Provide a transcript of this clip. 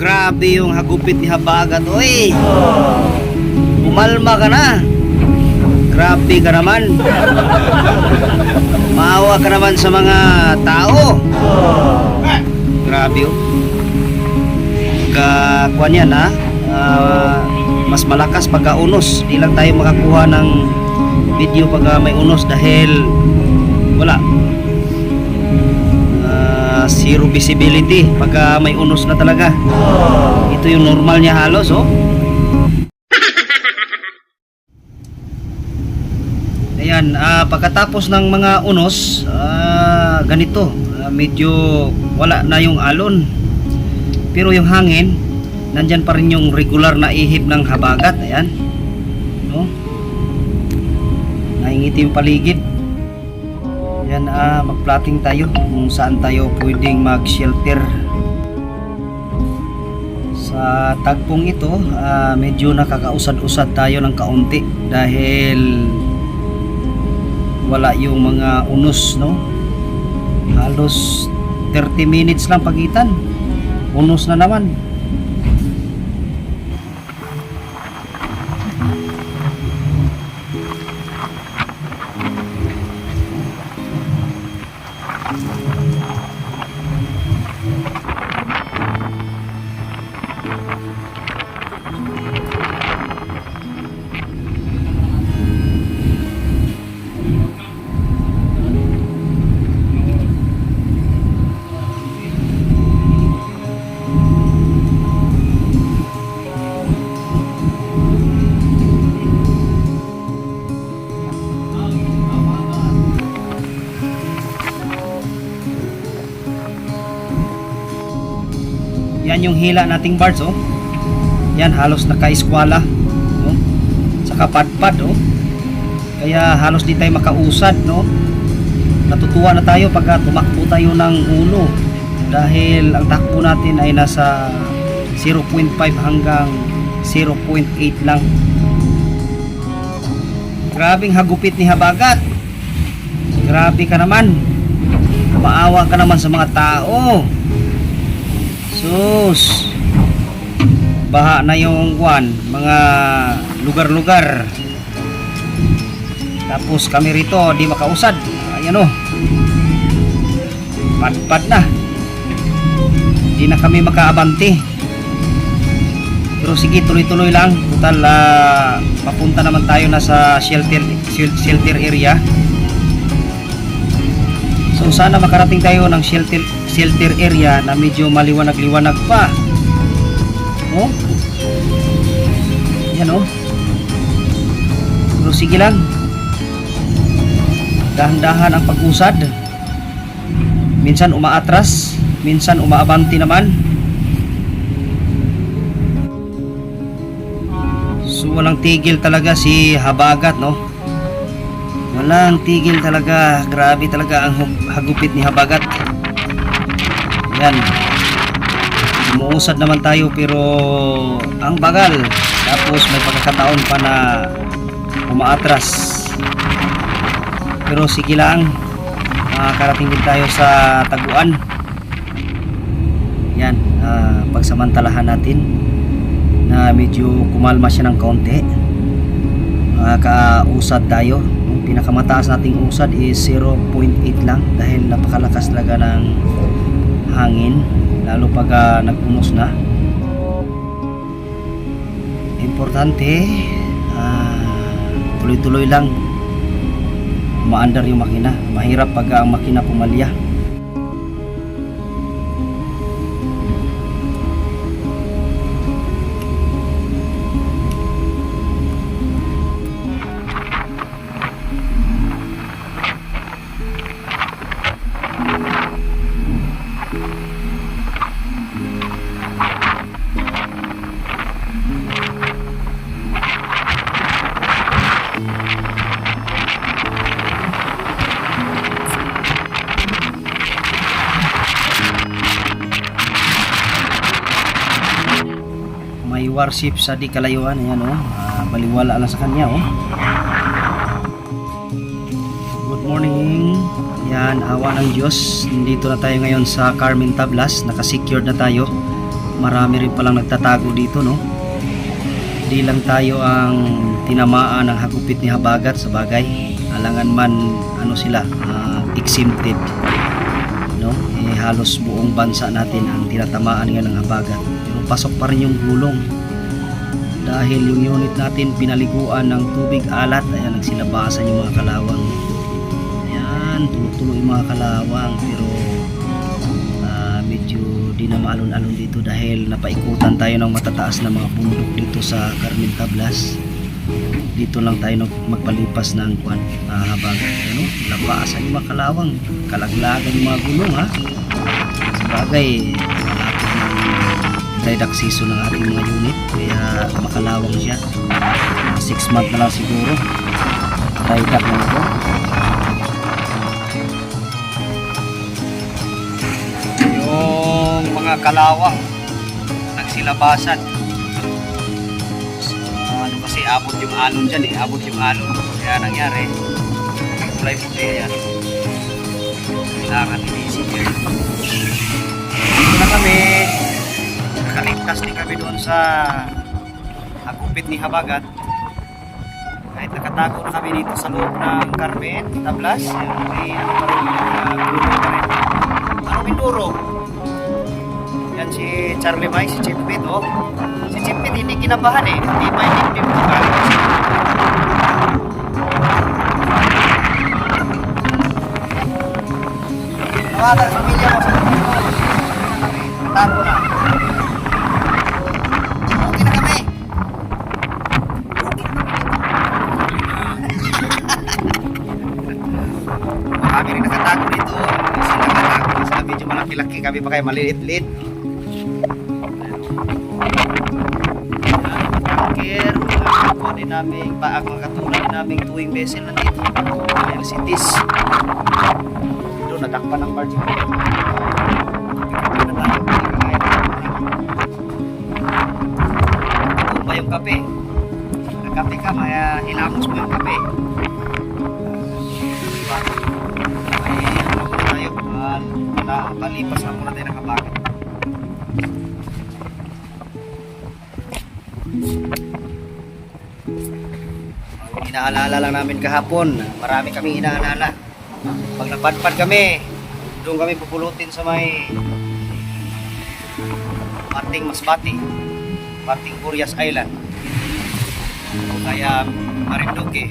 Grabe yung hagupit ni Habagat, oy. Umalma ka na. Grabe ka naman. Maawa ka naman sa mga tao. Grabe oh. Kakuan yan ha. Ah, mas malakas pagka unos. Di lang tayo makakuha ng video pagka may unos dahil wala. Zero visibility pagka may unos na talaga. Ito yung normal niya halos oh. Ayan, ah, pagkatapos ng mga unos, ah, ganito, ah, medyo wala na yung alon. Pero yung hangin, nandyan pa rin yung regular na ihip ng habagat. Ayan. No? Naingiti yung paligid. Ayan, ah, mag-plotting tayo kung saan tayo pwedeng mag-shelter. Sa tagpong ito, ah, medyo nakakausad-usad tayo ng kaunti dahil wala yung mga unos no? Halos 30 minutes lang pagitan. Unos na naman yan yung hila nating birds oh. Yan halos nakaiskwala no? saka padpad oh. Kaya halos di tayo makausad no? Natutuwa na tayo pagka tumakbo tayo ng ulo. Dahil ang takbo natin ay nasa 0.5 hanggang 0.8 lang. Grabing hagupit ni Habagat. Grabe ka naman. Maawa ka naman sa mga tao sus. Baha na yung kwan mga lugar-lugar. Tapos kami rito di makausad. Ayan o. Padpad na. Di na kami makaabante. Pero sige tuloy-tuloy lang. Total ah, papunta naman tayo na sa shelter shel- shelter area. So sana makarating tayo ng shelter shelter area na medyo maliwanag-liwanag pa. Oh. Yan oh. Pero sige lang. Dahan-dahan ang pag-usad. Minsan umaatras minsan umaabanti naman. So walang tigil talaga si Habagat no? Walang tigil talaga. Grabe talaga ang hagupit ni Habagat yan. Umuusad naman tayo pero ang bagal. Tapos may pagkakataon pa na umaatras. Pero sige lang makakarating din tayo sa taguan. Yan ah, pagsamantalahan natin na medyo kumalma siya ng kaunti. Makakausad tayo. Ang pinakamataas nating usad is 0.8 lang dahil napakalakas talaga ng hangin lalo pag ah, nag-unos na. Importante ah, tuloy-tuloy lang umaandar yung makina. Mahirap pag ang makina pumalya may warship sa di kalayuan. Ayan oh. Ah, baliwala lang sa kanya oh. Good morning. Yan awa ng Diyos. Dito na tayo ngayon sa Carmen Tablas. Nakasecured na tayo. Marami rin palang nagtatago dito no? Di lang tayo ang tinamaan ng hagupit ni Habagat sa bagay. Alangan man ano sila ah, exempted no? Eh, halos buong bansa natin ang tinatamaan ng Habagat pasok pa rin yung gulong. Dahil yung unit natin pinaliguan ng tubig alat ayan nagsilabasan yung mga kalawang. Ayan tuloy-tuloy yung mga kalawang pero ah, medyo di na maalon-alon dito dahil napaikutan tayo ng matataas na mga bundok dito sa Carmen Tablas. Dito lang tayo magpalipas ng kwan uh, habang ano, labasan yung mga kalawang. Kalaglagan yung mga gulong ha? Sa bagay dry dock season ng ating mga unit. Kaya makalawang siya. 6 month na lang siguro. Dry dock na ito yung mga kalawang nagsilabasan. So, ano kasi abot yung alon dyan eh. Abot yung alon. Kaya nangyari kulay puti yan kailangan inisip dito na kami nakaligtas din kami doon sa agupit ni Habagat kahit nakatago na kami dito sa loob ng Carmen, Tablas. May ano pa rin pa ano Minduro yan si Charlie May, si Chimpit oh. Si Chimpit hindi kinabahan eh. Hindi ko ka Tawagan sa pamilya mo sa Tago na. Kami pa kayo maliit-liit. Care, mga din namin, pa ang mga katulad din namin tuwing vessel nandito. Tis. Doon, natakpan ng barge. Tumba yung kape. Nagkape ka, may uh, hilamos mo yung kape. Diba? Ay, ano tayo, uh, na, muna tayo ng kabagan. Inaalala lang namin kahapon, marami kami inaalala. Pag napadpad kami, doon kami pupulutin sa may Pating Masbati, Pating Curias Island, o kaya Marinduque.